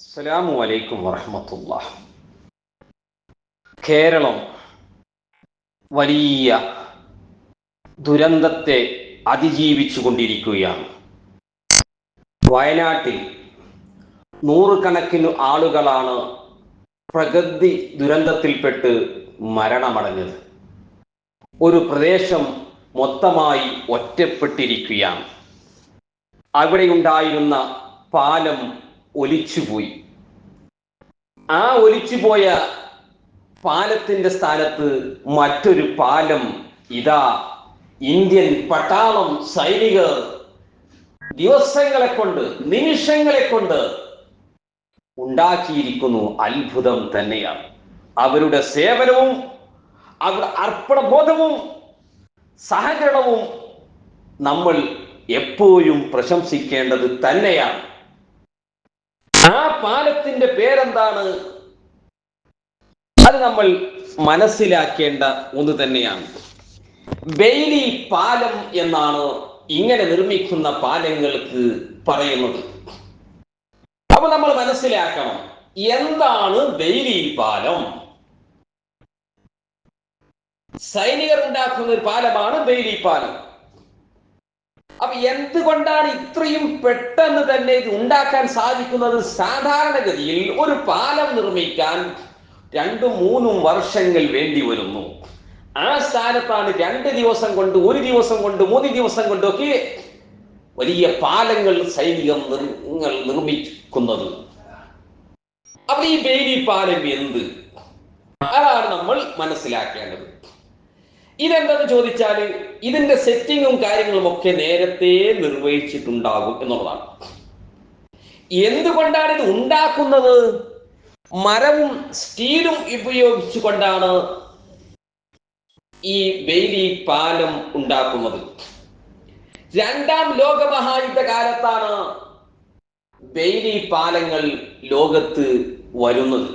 അസ്സലാമു അലൈക്കും വറഹമത്തുള്ള കേരളം വലിയ ദുരന്തത്തെ അതിജീവിച്ചു കൊണ്ടിരിക്കുകയാണ് വയനാട്ടിൽ നൂറുകണക്കിന് ആളുകളാണ് പ്രകൃതി ദുരന്തത്തിൽപ്പെട്ട് മരണമടഞ്ഞത്. ഒരു പ്രദേശം മൊത്തമായി ഒറ്റപ്പെട്ടിരിക്കുകയാണ്. അവിടെയുണ്ടായിരുന്ന പാലം ഒലിച്ചുപോയി. ആ ഒലിച്ചുപോയ പാലത്തിന്റെ സ്ഥാനത്ത് മറ്റൊരു പാലം ഇതാ ഇന്ത്യൻ പട്ടാളം സൈനികർ ദിവസങ്ങളെ കൊണ്ട് നിമിഷങ്ങളെ കൊണ്ട് ഉണ്ടാക്കിയിരിക്കുന്നു. അത്ഭുതം തന്നെയാണ്. അവരുടെ സേവനവും അവരുടെ അർപ്പണബോധവും സഹകരണവും നമ്മൾ എപ്പോഴും പ്രശംസിക്കേണ്ടത് തന്നെയാണ്. ആ പാലത്തിന്റെ പേരെന്താണ്? അത് നമ്മൾ മനസ്സിലാക്കേണ്ട ഒന്ന് തന്നെയാണ്. ബെയിലി പാലം എന്നാണ് ഇങ്ങനെ നിർമ്മിക്കുന്ന പാലങ്ങൾക്ക് പറയുന്നത്. അപ്പൊ നമ്മൾ മനസ്സിലാക്കണം എന്താണ് ബെയിലി പാലം? സൈനികർ ഉണ്ടാക്കുന്ന ഒരു പാലമാണ് ബെയിലി പാലം. അപ്പൊ എന്തുകൊണ്ടാണ് ഇത്രയും പെട്ടെന്ന് തന്നെ ഇത് ഉണ്ടാക്കാൻ സാധിക്കുന്നത്? സാധാരണഗതിയിൽ ഒരു പാലം നിർമ്മിക്കാൻ രണ്ടും മൂന്നും വർഷങ്ങൾ വേണ്ടി വരുന്നു. ആ സ്ഥാനത്താണ് രണ്ട് ദിവസം കൊണ്ട് ഒരു ദിവസം കൊണ്ട് മൂന്ന് ദിവസം കൊണ്ടൊക്കെ വലിയ പാലങ്ങൾ സൈനികം നിർമ്മിക്കുന്നത്. അപ്പൊ ഈ ബേലി പാലം എന്ത്? അതാണ് നമ്മൾ മനസ്സിലാക്കേണ്ടത്. ഇതെന്തെന്ന് ചോദിച്ചാൽ ഇതിന്റെ സെറ്റിങ്ങും കാര്യങ്ങളും ഒക്കെ നേരത്തെ നിർവഹിച്ചിട്ടുണ്ടാകും എന്നുള്ളതാണ്. എന്തുകൊണ്ടാണ് ഇത് ഉണ്ടാക്കുന്നത്? മരവും സ്റ്റീലും ഉപയോഗിച്ചുകൊണ്ടാണ് ഈ ബെയിലി പാലം ഉണ്ടാക്കുന്നത്. രണ്ടാം ലോക മഹായുദ്ധ കാലത്താണ് ബെയിലി പാലങ്ങൾ ലോകത്ത് വരുന്നത്.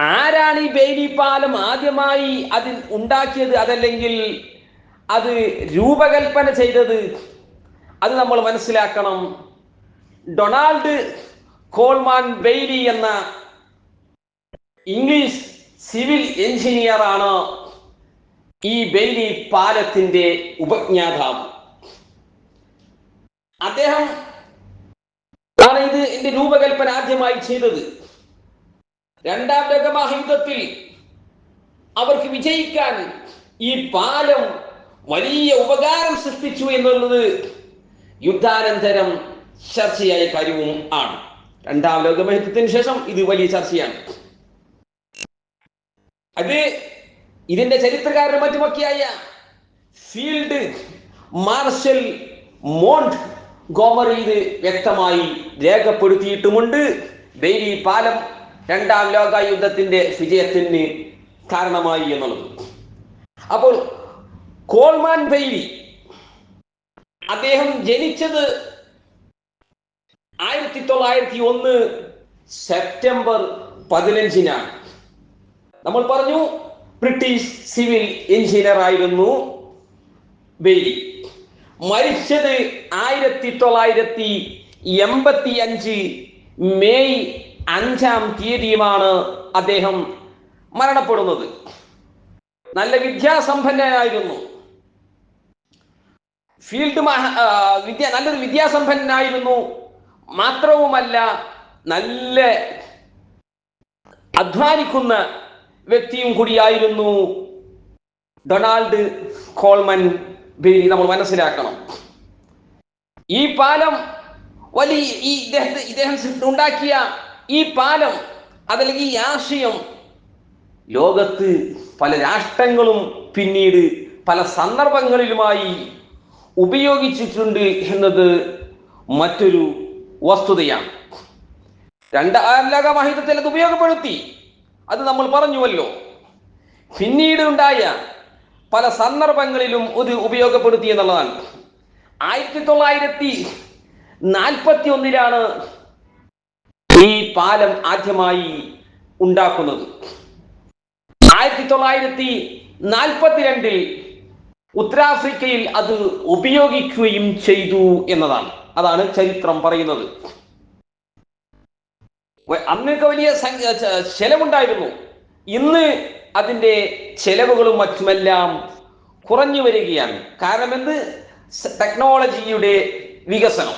ആരാണ് ഈ ബെയിലി പാലം ആദ്യമായി അതിൽ ഉണ്ടാക്കിയത്? അതല്ലെങ്കിൽ അത് രൂപകൽപ്പന ചെയ്തത്? അത് നമ്മൾ മനസ്സിലാക്കണം. ഡൊണാൾഡ് കോൾമാൻ ബെയ്ലി എന്ന ഇംഗ്ലീഷ് സിവിൽ എഞ്ചിനീയർ ആണ് ഈ ബെയ്ലി പാലത്തിന്റെ ഉപജ്ഞാതാവ്. അദ്ദേഹം ആണ് ഇത് എന്റെ രൂപകൽപ്പന ആദ്യമായി ചെയ്തത്. രണ്ടാം ലോക മഹായുദ്ധത്തിൽ അവർക്ക് വിജയിക്കാൻ ഈ പാലം വലിയ ഉപകാരം സൃഷ്ടിച്ചു എന്നുള്ളത് യുദ്ധാനന്തരം ചർച്ചയായ കാര്യവും ആണ്. രണ്ടാം ലോകമഹായുദ്ധത്തിന് ശേഷം ഇത് വലിയ ചർച്ചയാണ്. അത് ഇതിന്റെ ചരിത്രകാരനും മറ്റുമൊക്കെയായ ഫീൽഡ് മാർഷൽ മോണ്ട് ഇത് വ്യക്തമായി രേഖപ്പെടുത്തിയിട്ടുമുണ്ട്. ബെയ്ലി പാലം രണ്ടാം ലോക യുദ്ധത്തിന്റെ വിജയത്തിന് കാരണമായി എന്നുള്ളത്. അപ്പോൾ കോൾമാൻ ബെയ്ലി അദ്ദേഹം ജനിച്ചത് ആയിരത്തി തൊള്ളായിരത്തി ഒന്ന് സെപ്റ്റംബർ പതിനഞ്ചിനാണ്. നമ്മൾ പറഞ്ഞു ബ്രിട്ടീഷ് സിവിൽ എഞ്ചിനീയർ ആയിരുന്നു ബെയ്ലി. മരിച്ചത് ആയിരത്തി തൊള്ളായിരത്തി എൺപത്തി അഞ്ച് മെയ് അഞ്ചാം തീയതിയുമാണ് അദ്ദേഹം മരണപ്പെടുന്നത്. നല്ല വിദ്യാസമ്പന്നനായിരുന്നു. ഫീൽഡ് വിദ്യ നല്ലൊരു വിദ്യാസമ്പന്നനായിരുന്നു. മാത്രവുമല്ല നല്ല അധ്വാനിക്കുന്ന വ്യക്തിയും കൂടിയായിരുന്നു ഡൊണാൾഡ് കോൾമൻ ബേരി നമ്മൾ മനസ്സിലാക്കണം. ഈ പാലം വലിയ ഈ ഇദ്ദേഹത്തെ ഇദ്ദേഹം ഉണ്ടാക്കിയ ഈ പാലം അതല്ലെങ്കിൽ ഈ ആശയം ലോകത്ത് പല രാഷ്ട്രങ്ങളും പിന്നീട് പല സന്ദർഭങ്ങളിലുമായി ഉപയോഗിച്ചിട്ടുണ്ട് എന്നത് മറ്റൊരു വസ്തുതയാണ്. രണ്ടാം മഹിതത്തിൽ അത് ഉപയോഗപ്പെടുത്തി. അത് നമ്മൾ പറഞ്ഞുവല്ലോ. പിന്നീട് ഉണ്ടായ പല സന്ദർഭങ്ങളിലും ഇത് ഉപയോഗപ്പെടുത്തി എന്നുള്ളതാണ്. ആയിരത്തി തൊള്ളായിരത്തി നാൽപ്പത്തി ഒന്നിലാണ് ഈ പാലം ആദ്യമായി ഉണ്ടാക്കുന്നത്. ആയിരത്തി തൊള്ളായിരത്തി നാൽപ്പത്തിരണ്ടിൽ ഉത്തരാഫ്രിക്കയിൽ അത് ഉപയോഗിക്കുകയും ചെയ്തു എന്നതാണ്. അതാണ് ചരിത്രം പറയുന്നത്. അന്നൊക്കെ വലിയ ചെലവുണ്ടായിരുന്നു. ഇന്ന് അതിന്റെ ചെലവുകളും മറ്റുമെല്ലാം കുറഞ്ഞു വരികയാണ്. കാരണം എന്ത്? ടെക്നോളജിയുടെ വികസനം.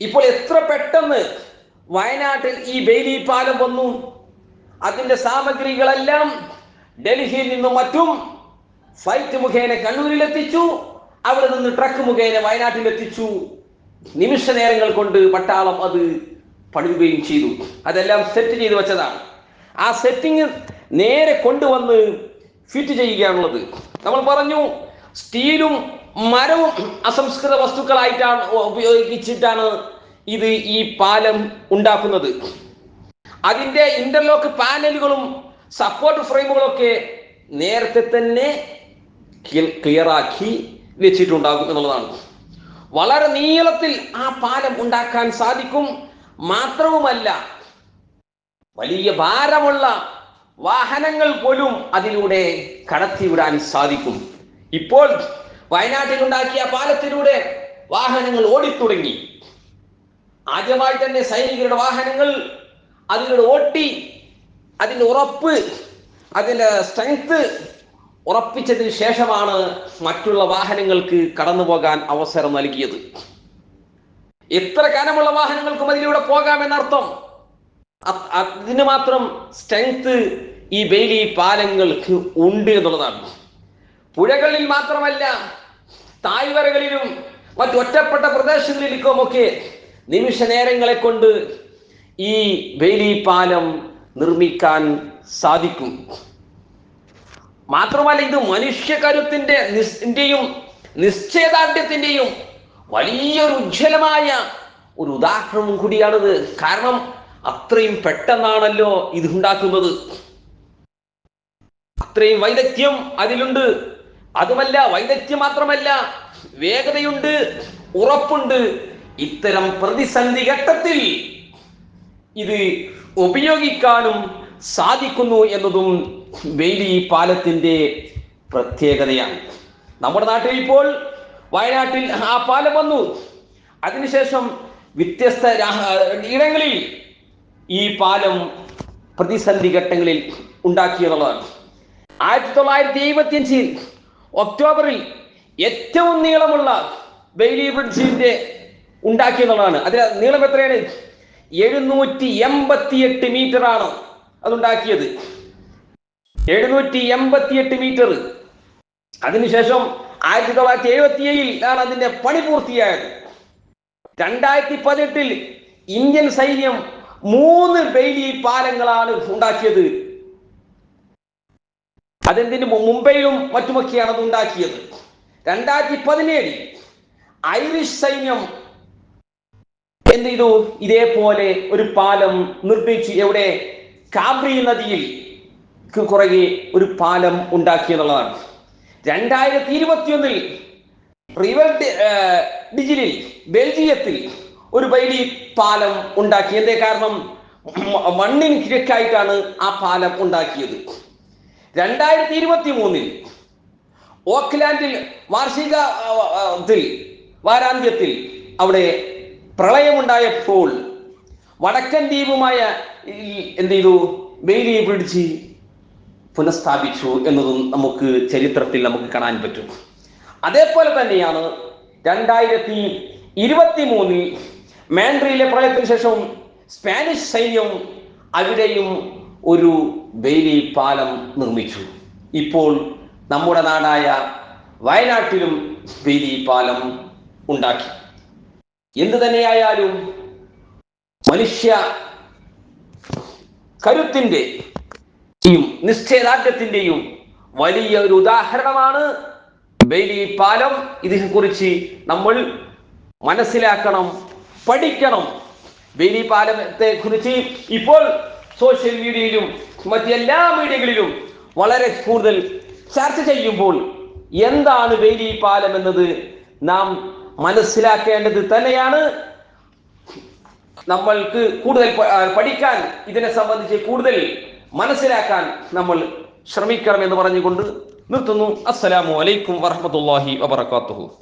ഇപ്പോൾ എത്ര പെട്ടെന്ന് വയനാട്ടിൽ ഈ ബെയിലി പാലം വന്നു. അതിന്റെ സാമഗ്രികളെല്ലാം ഡൽഹിയിൽ നിന്നും മറ്റും ഫ്ലൈറ്റ് മുഖേന കണ്ണൂരിൽ എത്തിച്ചു അവിടെ നിന്ന് ട്രക്ക് മുഖേന വയനാട്ടിൽ എത്തിച്ചു നിമിഷ നേരങ്ങൾ കൊണ്ട് പട്ടാളം അത് പണിയുകയും ചെയ്തു. അതെല്ലാം സെറ്റ് ചെയ്തു വെച്ചതാണ്. ആ സെറ്റിങ് നേരെ കൊണ്ടുവന്ന് ഫിറ്റ് ചെയ്യുകയാണുള്ളത്. നമ്മൾ പറഞ്ഞു സ്റ്റീലും മരവും അസംസ്കൃത വസ്തുക്കളായിട്ടാണ് ഉപയോഗിച്ചിട്ടാണ് ഇത് ഈ പാലം ഉണ്ടാക്കുന്നത്. അതിന്റെ ഇന്റർലോക്ക് പാനലുകളും സപ്പോർട്ട് ഫ്രെയിമുകളൊക്കെ നേരത്തെ തന്നെ ക്ലിയറാക്കി വെച്ചിട്ടുണ്ടാകും എന്നുള്ളതാണ്. വളരെ നീളത്തിൽ ആ പാലം ഉണ്ടാക്കാൻ സാധിക്കും. മാത്രവുമല്ല വലിയ ഭാരമുള്ള വാഹനങ്ങൾ പോലും അതിലൂടെ കടത്തിവിടാൻ സാധിക്കും. ഇപ്പോൾ വയനാട്ടിൽ ഉണ്ടാക്കിയ പാലത്തിലൂടെ വാഹനങ്ങൾ ഓടിത്തുടങ്ങി. ആദ്യമായി തന്നെ സൈനികരുടെ വാഹനങ്ങൾ അതിലൂടെ ഓട്ടി അതിന്റെ ഉറപ്പ് അതിന്റെ സ്ട്രെങ്ത് ഉറപ്പിച്ചതിന് ശേഷമാണ് മറ്റുള്ള വാഹനങ്ങൾക്ക് കടന്നു പോകാൻ അവസരം നൽകിയത്. എത്ര കനമുള്ള വാഹനങ്ങൾക്കും അതിലൂടെ പോകാമെന്നർത്ഥം അതിന് മാത്രം സ്ട്രെങ്ത് ഈ ബെയിലി പാലങ്ങൾക്ക് ഉണ്ട് എന്നുള്ളതാണ്. പുഴകളിൽ മാത്രമല്ല തായ്വരകളിലും മറ്റു ഒറ്റപ്പെട്ട പ്രദേശങ്ങളിലേക്കുമൊക്കെ നിമിഷ നേരങ്ങളെ കൊണ്ട് ഈ ബേലി പാലം നിർമ്മിക്കാൻ സാധിക്കും. മാത്രമല്ല ഇത് മനുഷ്യകരുത്തിന്റെ നിന്റെയും നിശ്ചയദാർഢ്യത്തിന്റെയും വലിയൊരു ഉജ്ജ്വലമായ ഒരു ഉദാഹരണം കൂടിയാണിത്. കാരണം അത്രയും പെട്ടെന്നാണല്ലോ ഇത് ഉണ്ടാക്കുന്നത് അത്രയും വൈദഗ്ധ്യം അതിലുണ്ട്. അതുമല്ല വൈദഗ്ധ്യം മാത്രമല്ല വേഗതയുണ്ട് ഉറപ്പുണ്ട്. ഇത്തരം പ്രതിസന്ധി ഘട്ടത്തിൽ ഇത് ഉപയോഗിക്കാനും സാധിക്കുന്നു എന്നതും വേലി പാലത്തിന്റെ പ്രത്യേകതയാണ്. നമ്മുടെ നാട്ടിൽ ഇപ്പോൾ വയനാട്ടിൽ ആ പാലം വന്നു. അതിനുശേഷം വ്യത്യസ്ത ഇടങ്ങളിൽ ഈ പാലം പ്രതിസന്ധി ഘട്ടങ്ങളിൽ ഉണ്ടാക്കിയെന്നുള്ളതാണ്. ആയിരത്തി തൊള്ളായിരത്തി എഴുപത്തി അഞ്ചിൽ ഒക്ടോബറിൽ ഏറ്റവും നീളമുള്ള ബെയിലി ബ്രിഡ്ജിന്റെ ഉണ്ടാക്കിയെന്നുള്ളതാണ്. അതിന് നീളം എത്രയാണ്? എഴുന്നൂറ്റി എൺപത്തിയെട്ട് മീറ്റർ ആണ് അതുണ്ടാക്കിയത്. എഴുന്നൂറ്റി എൺപത്തിയെട്ട് മീറ്റർ അതിനുശേഷം ആയിരത്തി തൊള്ളായിരത്തി എഴുപത്തി ഏഴിലാണ് അതിന്റെ പണി പൂർത്തിയായത്. രണ്ടായിരത്തി പതിനെട്ടിൽ ഇന്ത്യൻ സൈന്യം മൂന്ന് ബെയിലി പാലങ്ങളാണ് ഉണ്ടാക്കിയത്. അതെന്തിന് മുംബൈയിലും മറ്റുമൊക്കെയാണ് അത് ഉണ്ടാക്കിയത്. രണ്ടായിരത്തി പതിനേഴിൽ ഐറിഷ് സൈന്യം എന്ത് ചെയ്തു? ഇതേപോലെ ഒരു പാലം നിർമ്മിച്ചു എവിടെ? കാബ്രി നദിയിൽ കുറകെ ഒരു പാലം ഉണ്ടാക്കി എന്നുള്ളതാണ്. രണ്ടായിരത്തി ഇരുപത്തിയൊന്നിൽ റിവർ ഡിജിലിൽ ബെൽജിയത്തിൽ ഒരു വലിയ പാലം ഉണ്ടാക്കി. എന്തേ കാരണം? മണ്ണിന് കിഴക്കായിട്ടാണ് ആ പാലം ഉണ്ടാക്കിയത്. രണ്ടായിരത്തി ഇരുപത്തി മൂന്നിൽ ഓക്ലാൻഡിൽ വാർഷിക ആ, ആ, ത്തിൽ വാരാന്ത്യത്തിൽ അവിടെ പ്രളയമുണ്ടായപ്പോൾ വടക്കൻ ദ്വീപുമായ എന്ത് ചെയ്തു? ബെയിലിയെ പിടിച്ച് പുനഃസ്ഥാപിച്ചു എന്നതും നമുക്ക് ചരിത്രത്തിൽ നമുക്ക് കാണാൻ പറ്റും. അതേപോലെ തന്നെയാണ് രണ്ടായിരത്തി ഇരുപത്തി മൂന്നിൽ മാൻഡ്രിയിലെ പ്രളയത്തിന് ശേഷം സ്പാനിഷ് സൈന്യം അവിടെയും ഒരു ബെയിലി പാലം നിർമ്മിച്ചു. ഇപ്പോൾ നമ്മുടെ നാടായ വയനാട്ടിലും ബെയിലി പാലം ഉണ്ടാക്കി. എന്തു തന്നെയായാലും മനുഷ്യ കരുത്തിന്റെ നിശ്ചയദാർഢ്യത്തിന്റെയും വലിയ ഒരു ഉദാഹരണമാണ് ബെയിലി പാലം. ഇതിനെക്കുറിച്ച് നമ്മൾ മനസ്സിലാക്കണം പഠിക്കണം. ബെയിലി പാലത്തെ കുറിച്ച് ഇപ്പോൾ സോഷ്യൽ മീഡിയയിലും മറ്റെല്ലാ മീഡിയകളിലും വളരെ കൂടുതൽ ചർച്ച ചെയ്യുമ്പോൾ എന്താണ് ബെയിലി പാലം എന്നത്? നാം മനസ്സിലാക്കേണ്ടത് തന്നെയാണ്. നമ്മൾക്ക് കൂടുതൽ പഠിക്കാൻ ഇതിനെ സംബന്ധിച്ച് കൂടുതൽ മനസ്സിലാക്കാൻ നമ്മൾ ശ്രമിക്കണം എന്ന് പറഞ്ഞുകൊണ്ട് നിർത്തുന്നു. അസ്സലാമു അലൈക്കും വറഹമത്തല്ലാഹി വബർക്കാത്തുഹു